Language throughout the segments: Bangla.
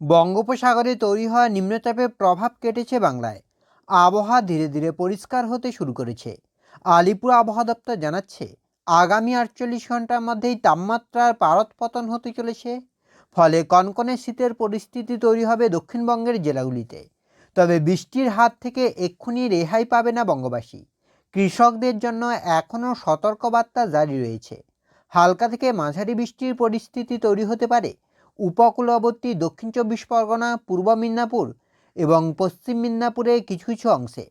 বঙ্গোপসাগরে তৈরি হওয়া নিম্নচাপের প্রভাব কেটেছে বাংলায়। আবহাওয়া ধীরে ধীরে পরিষ্কার হতে শুরু করেছে। আলিপুর আবহাওয়া দপ্তর জানাচ্ছে, আগামী আটচল্লিশ ঘণ্টার মধ্যেই তাপমাত্রার পারদপতন হতে চলেছে। ফলে কনকনে শীতের পরিস্থিতি তৈরি হবে দক্ষিণবঙ্গের জেলাগুলিতে। তবে বৃষ্টির হাত থেকে এক্ষুনি রেহাই পাবে না বঙ্গবাসী। কৃষকদের জন্য এখনও সতর্কবার্তা জারি রয়েছে। হালকা থেকে মাঝারি বৃষ্টির পরিস্থিতি তৈরি হতে পারে। উপকূলবর্তী দক্ষিণ চব্বিশ পরগনা, পূর্ব মিদনাপুর এবং পশ্চিম মিদনাপুরের কিছু কিছু অংশে।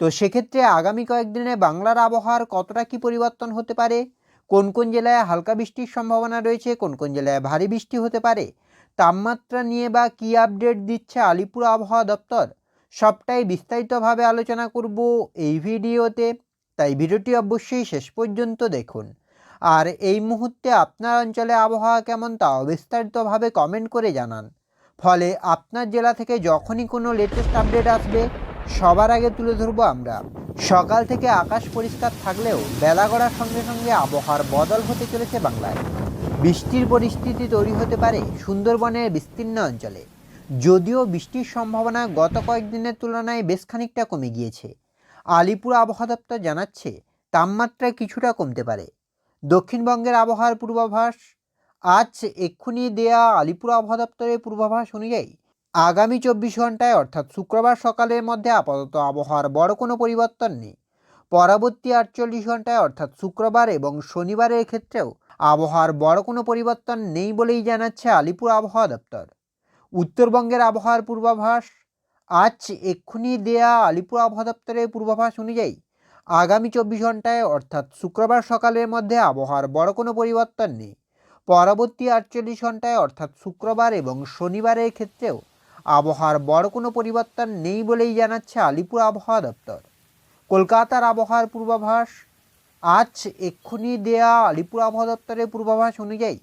তো সেক্ষেত্রে আগামী কয়েকদিনে বাংলার আবহাওয়ার কতটা কী পরিবর্তন হতে পারে? কোন কোন জেলায় হালকা বৃষ্টির সম্ভাবনা রয়েছে? কোন কোন জেলায় ভারী বৃষ্টি হতে পারে? তাপমাত্রা নিয়ে বা কী আপডেট দিচ্ছে আলিপুর আবহাওয়া দপ্তর? সবটাই বিস্তারিতভাবে আলোচনা করব এই ভিডিওতে। তাই ভিডিওটি অবশ্যই শেষ পর্যন্ত দেখুন। আর এই মুহূর্তে আপনার অঞ্চলে আবহাওয়া কেমন তাও বিস্তারিতভাবে কমেন্ট করে জানান। ফলে আপনার জেলা থেকে যখনই কোনো লেটেস্ট আপডেট আসবে, সবার আগে তুলে ধরবো আমরা। সকাল থেকে আকাশ পরিষ্কার থাকলেও বেলা গড়ার সঙ্গে সঙ্গে আবহাওয়ার বদল হতে চলেছে বাংলায়। বৃষ্টির পরিস্থিতি তৈরি হতে পারে সুন্দরবনের বিস্তীর্ণ অঞ্চলে। যদিও বৃষ্টির সম্ভাবনা গত কয়েকদিনের তুলনায় বেশ খানিকটা কমে গিয়েছে। আলিপুর আবহাওয়া দপ্তর জানাচ্ছে, তাপমাত্রা কিছুটা কমতে পারে। দক্ষিণবঙ্গের আবহাওয়ার পূর্বাভাস? আজ এক্ষুনি দেয়া আলিপুর আবহাওয়া দপ্তরের পূর্বাভাস অনুযায়ী আগামী চব্বিশ ঘন্টায় অর্থাৎ শুক্রবার সকালের মধ্যে আপাতত আবহাওয়ার বড় কোনো পরিবর্তন নেই। পরবর্তী আটচল্লিশ ঘন্টায় অর্থাৎ শুক্রবার এবং শনিবারের ক্ষেত্রেও আবহাওয়ার বড় কোনো পরিবর্তন নেই বলেই জানাচ্ছে আলিপুর আবহাওয়া দপ্তর। উত্তরবঙ্গের আবহাওয়ার পূর্বাভাস? আজ এক্ষুনি দেয়া আলিপুর আবহাওয়া দপ্তরের পূর্বাভাস অনুযায়ী আগামী চব্বিশ ঘন্টায় অর্থাৎ শুক্রবার সকালের মধ্যে আবহাওয়ার বড় কোনো পরিবর্তন নেই। পরবর্তী আটচল্লিশ ঘন্টায় অর্থাৎ শুক্রবার এবং শনিবারের ক্ষেত্রেও আবহাওয়ার বড় কোনো পরিবর্তন নেই বলেই জানাচ্ছে আলিপুর আবহাওয়া দপ্তর। কলকাতার আবহাওয়ার পূর্বাভাস, আজ এক্ষুনি দেয়া আলিপুর আবহাওয়া দপ্তরের পূর্বাভাস অনুযায়ী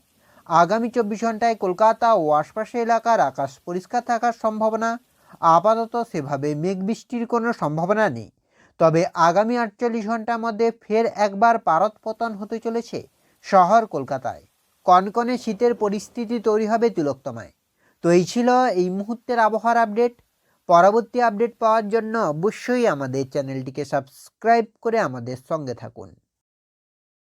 আগামী চব্বিশ ঘন্টায় কলকাতা ও আশপাশের এলাকার আকাশ পরিষ্কার থাকার সম্ভাবনা, আপাতত সেভাবে মেঘ বৃষ্টির কোনো সম্ভাবনা নেই। তবে আগামী আটচল্লিশ ঘণ্টার মধ্যে ফের একবার পারদ পতন হতে চলেছে শহর কলকাতায়। কনকনে শীতের পরিস্থিতি তৈরি হবে তিলোত্তমায়। তো এই ছিল এই মুহূর্তের আবহাওয়ার আপডেট। পরবর্তী আপডেট পাওয়ার জন্য অবশ্যই আমাদের চ্যানেলটিকে সাবস্ক্রাইব করে আমাদের সঙ্গে থাকুন।